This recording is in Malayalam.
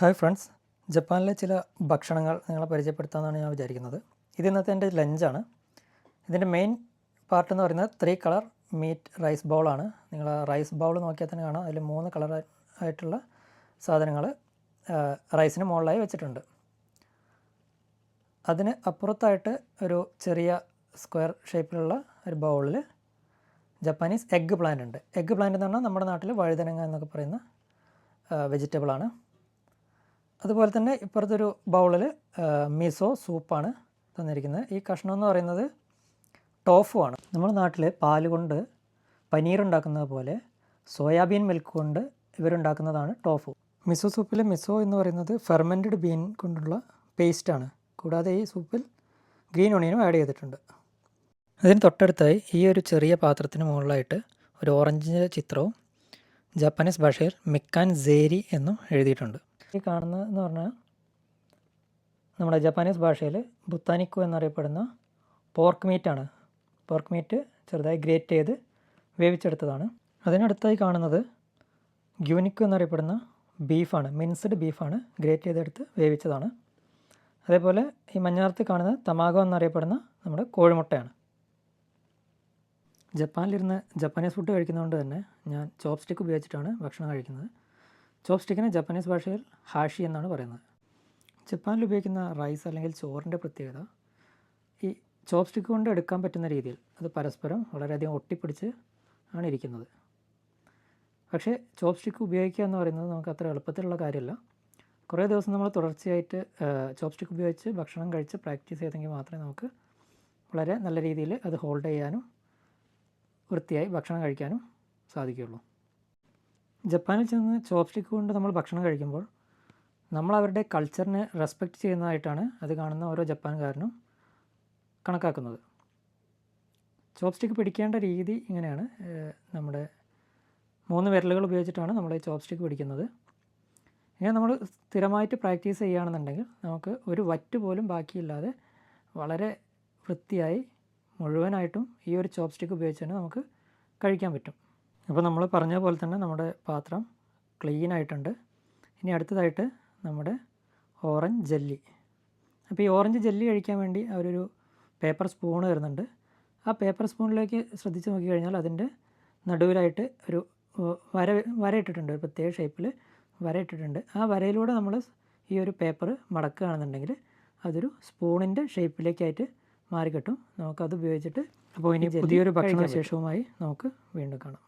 Hi friends. ജപ്പാനിലെ ചില ഭക്ഷണങ്ങൾ നിങ്ങളെ പരിചയപ്പെടുത്താമെന്നാണ് ഞാൻ വിചാരിക്കുന്നത്. ഇത് ഇന്നത്തെ എന്റെ ലഞ്ചാണ്. ഇതിന്റെ മെയിൻ പാർട്ട് എന്ന് പറയുന്നത് ത്രീ കളർ മീറ്റ് റൈസ് ബൗളാണ് നിങ്ങൾ റൈസ് ബൗൾ നോക്കിയാൽ തന്നെ കാണാം. അതിൽ മൂന്ന് കളർ ആയിട്ടുള്ള സാധനങ്ങൾ റൈസിന് മുകളിലായി വെച്ചിട്ടുണ്ട്. അതിന് അപ്പുറത്തായിട്ട് ഒരു ചെറിയ സ്ക്വയർ ഷേപ്പിലുള്ള ഒരു ബൗളിൽ ജപ്പാനീസ് എഗ്ഗ് പ്ലാന്റ് ഉണ്ട്. എഗ്ഗ് പ്ലാന്റ് എന്ന് പറഞ്ഞാൽ നമ്മുടെ നാട്ടിൽ വഴുതനങ്ങ എന്നൊക്കെ പറയുന്ന വെജിറ്റബിളാണ്. അതുപോലെ തന്നെ ഇപ്പുറത്തൊരു ബൗളിൽ മിസോ സൂപ്പാണ് തന്നിരിക്കുന്നത്. ഈ കഷ്ണം എന്ന് പറയുന്നത് ടോഫു ആണ്. നമ്മുടെ നാട്ടിൽ പാൽ കൊണ്ട് പനീർ ഉണ്ടാക്കുന്നത് പോലെ സോയാബീൻ മിൽക്ക് കൊണ്ട് ഇവരുണ്ടാക്കുന്നതാണ് ടോഫു മിസോ സൂപ്പിലെ മിസോ എന്ന് പറയുന്നത് ഫെർമെന്റഡ് ബീൻ കൊണ്ടുള്ള പേസ്റ്റാണ് കൂടാതെ ഈ സൂപ്പിൽ ഗ്രീൻ ഒണിയനും ആഡ് ചെയ്തിട്ടുണ്ട്. അതിന് തൊട്ടടുത്തായി ഈ ഒരു ചെറിയ പാത്രത്തിന് മുകളിലായിട്ട് ഒരു ഓറഞ്ചിന്റെ ചിത്രവും ജാപ്പനീസ് ഭാഷയിൽ മിക്കാൻ സേരി എന്നും എഴുതിയിട്ടുണ്ട്. ഈ കാണുന്നത് എന്ന് പറഞ്ഞാൽ നമ്മുടെ ജപ്പാനീസ് ഭാഷയിൽ ബുത്താനിക്കു എന്നറിയപ്പെടുന്ന പോർക്ക് മീറ്റാണ്. പോർക്ക് മീറ്റ് ചെറുതായി ഗ്രേറ്റ് ചെയ്ത് വേവിച്ചെടുത്തതാണ്. അതിനടുത്തായി കാണുന്നത് ഗ്യൂനിക്കു എന്നറിയപ്പെടുന്ന ബീഫാണ്. മിൻസ്ഡ് ബീഫാണ് ഗ്രേറ്റ് ചെയ്തെടുത്ത് വേവിച്ചതാണ്. അതേപോലെ ഈ മഞ്ഞാർത്ത് കാണുന്ന തമാഗോ എന്നറിയപ്പെടുന്ന നമ്മുടെ കോഴിമുട്ടയാണ്. ജപ്പാനിലിരുന്ന് ജപ്പാനീസ് ഫുഡ് കഴിക്കുന്നതുകൊണ്ട് തന്നെ ഞാൻ ചോപ്സ്റ്റിക്ക് ഉപയോഗിച്ചിട്ടാണ് ഭക്ഷണം കഴിക്കുന്നത്. ചോപ്പ് സ്റ്റിക്കിന് ജപ്പാനീസ് ഭാഷയിൽ ഹാഷി എന്നാണ് പറയുന്നത്. ജപ്പാനിൽ ഉപയോഗിക്കുന്ന റൈസ് അല്ലെങ്കിൽ ചോറിന്റെ പ്രത്യേകത ഈ ചോപ്സ്റ്റിക്ക് കൊണ്ട് എടുക്കാൻ പറ്റുന്ന രീതിയിൽ അത് പരസ്പരം വളരെയധികം ഒട്ടിപ്പിടിച്ച് ആണ് ഇരിക്കുന്നത്. പക്ഷേ ചോപ്സ്റ്റിക്ക് ഉപയോഗിക്കുക എന്ന് പറയുന്നത് നമുക്ക് അത്ര എളുപ്പത്തിലുള്ള കാര്യമല്ല. കുറേ ദിവസം നമ്മൾ തുടർച്ചയായിട്ട് ചോപ്സ്റ്റിക്ക് ഉപയോഗിച്ച് ഭക്ഷണം കഴിച്ച് പ്രാക്ടീസ് ചെയ്തെങ്കിൽ മാത്രമേ നമുക്ക് വളരെ നല്ല രീതിയിൽ അത് ഹോൾഡ് ചെയ്യാനും വൃത്തിയായി ഭക്ഷണം കഴിക്കാനും സാധിക്കുകയുള്ളൂ. ജപ്പാനിൽ ചെന്ന് ചോപ്സ്റ്റിക്ക് കൊണ്ട് നമ്മൾ ഭക്ഷണം കഴിക്കുമ്പോൾ നമ്മൾ അവരുടെ കൾച്ചറിനെ റെസ്പെക്റ്റ് ചെയ്യുന്നതായിട്ടാണ് അത് കാണുന്ന ഓരോ ജപ്പാൻകാരനും കണക്കാക്കുന്നത്. ചോപ്സ്റ്റിക്ക് പിടിക്കേണ്ട രീതി ഇങ്ങനെയാണ്. നമ്മുടെ മൂന്ന് വിരലുകൾ ഉപയോഗിച്ചിട്ടാണ് നമ്മൾ ചോപ്പ് പിടിക്കുന്നത്. ഇങ്ങനെ നമ്മൾ സ്ഥിരമായിട്ട് പ്രാക്ടീസ് ചെയ്യുകയാണെന്നുണ്ടെങ്കിൽ നമുക്ക് ഒരു വറ്റ് പോലും ബാക്കിയില്ലാതെ വളരെ വൃത്തിയായി മുഴുവനായിട്ടും ഈ ഒരു ചോപ്സ്റ്റിക്ക് ഉപയോഗിച്ച് തന്നെ നമുക്ക് കഴിക്കാൻ പറ്റും. അപ്പോൾ നമ്മൾ പറഞ്ഞ പോലെ തന്നെ നമ്മുടെ പാത്രം ക്ലീൻ ആയിട്ടുണ്ട്. ഇനി അടുത്തതായിട്ട് നമ്മുടെ ഓറഞ്ച് ജെല്ലി അപ്പോൾ ഈ ഓറഞ്ച് ജെല്ലി കഴിക്കാൻ വേണ്ടി അവരൊരു പേപ്പർ സ്പൂൺ വരുന്നുണ്ട് ആ പേപ്പർ സ്പൂണിലേക്ക് ശ്രദ്ധിച്ച് നോക്കിക്കഴിഞ്ഞാൽ അതിന്റെ നടുവിലായിട്ട് ഒരു വര വര ഇട്ടിട്ടുണ്ട്. ഒരു പ്രത്യേക ഷേപ്പിൽ വര ഇട്ടിട്ടുണ്ട്. ആ വരയിലൂടെ നമ്മൾ ഈ ഒരു പേപ്പർ മടക്കുകയാണെന്നുണ്ടെങ്കിൽ അതൊരു സ്പൂണിന്റെ ഷേപ്പിലേക്കായിട്ട് മാറിക്കിട്ടും. നമുക്കത് ഉപയോഗിച്ചിട്ട് അപ്പോൾ ഇനി പുതിയൊരു ഭക്ഷണ വിശേഷവുമായി നമുക്ക് വീണ്ടും കാണാം.